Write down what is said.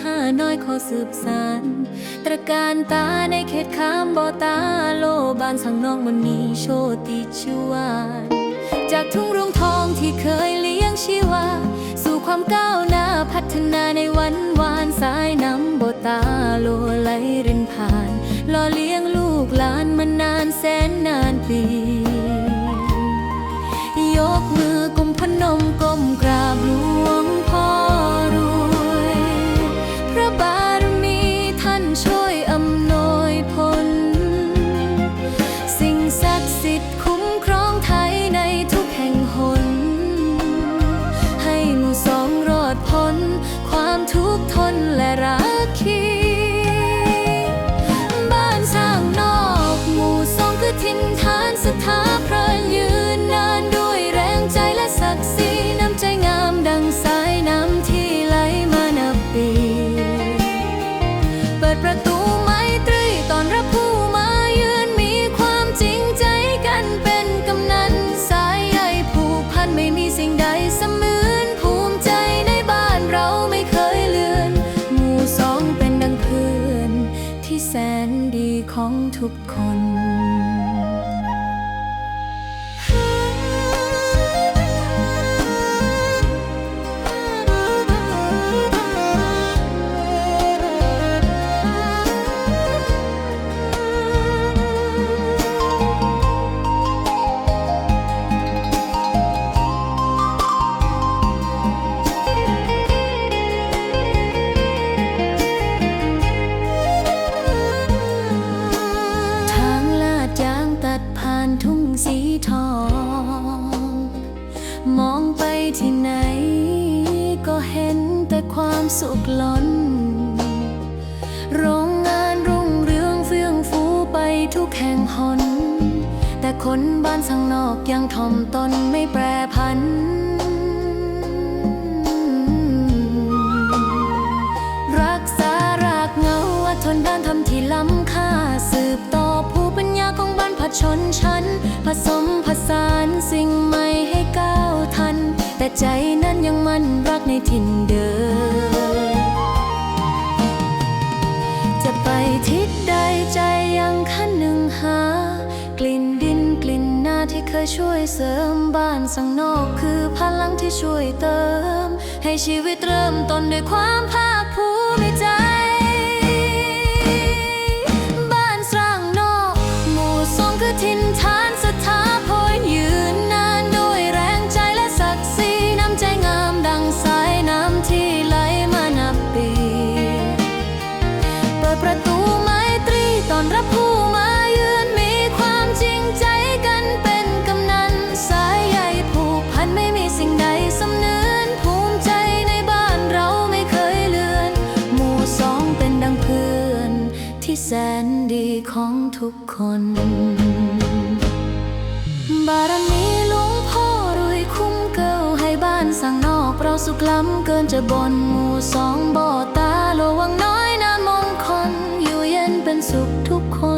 ค่าน้อยขอสืบสานตระการตาในเขตขามบ่อตาโลบานสังน้องมนนีโชติชวานจากทุ่งรุงทองที่เคยเลี้ยงชีวา สู่ความก้าวหน้าพัฒนาในวันวานสายน้ำบ่อตาโลไหลรินผ่านหล่อเลี้ยงลูกหลานมานานแสนนานปียกมือกุมพนมก้มกราบห กทนและรักคีบ้านสร้างนอกหมู่สองคือทินฐานสถาน ทุกคน ก็เห็นแต่ความสุขล้น โรงงานรุ่งเรืองเฟื่องฟูไปทุกแห่งหน แต่คนบ้านสังนอกยังถ่อมตนไม่แปรพัน รักษารากเหงาว่าทนด้านทำที่ล้ำค่าสืบต่อภูมิปัญญาของบ้านพัดชนชั้น ผสมผสานสิ่งใหม่ ใจนั้นยังมันรักในถิ่นเดิม จะไปทิศใดใจยังคันหนึ่งหา กลิ่นดินกลิ่นนาที่เคยช่วยเสริมบ้านสังนอกคือพลังที่ช่วยเติม ให้ชีวิตเริ่มต้นด้วยความภาคภูมิใจ ประตูไม้ตรีตอนรับผู้มาเยือนมีความจริงใจกันเป็นกำนัน สายใยผูกพันไม่มีสิ่งใดสำเนือนภูมิใจในบ้านเราไม่เคยเลือน หมู่สองเป็นดังเพื่อน ที่แสนดีของทุกคน บารมีหลวงพ่อรวยคุ้มเกิลให้บ้านสั่งนอกเราสุขล้ำเกินจะบนหมู่สองบ่อตาโลวังน้อย สุขทุกคน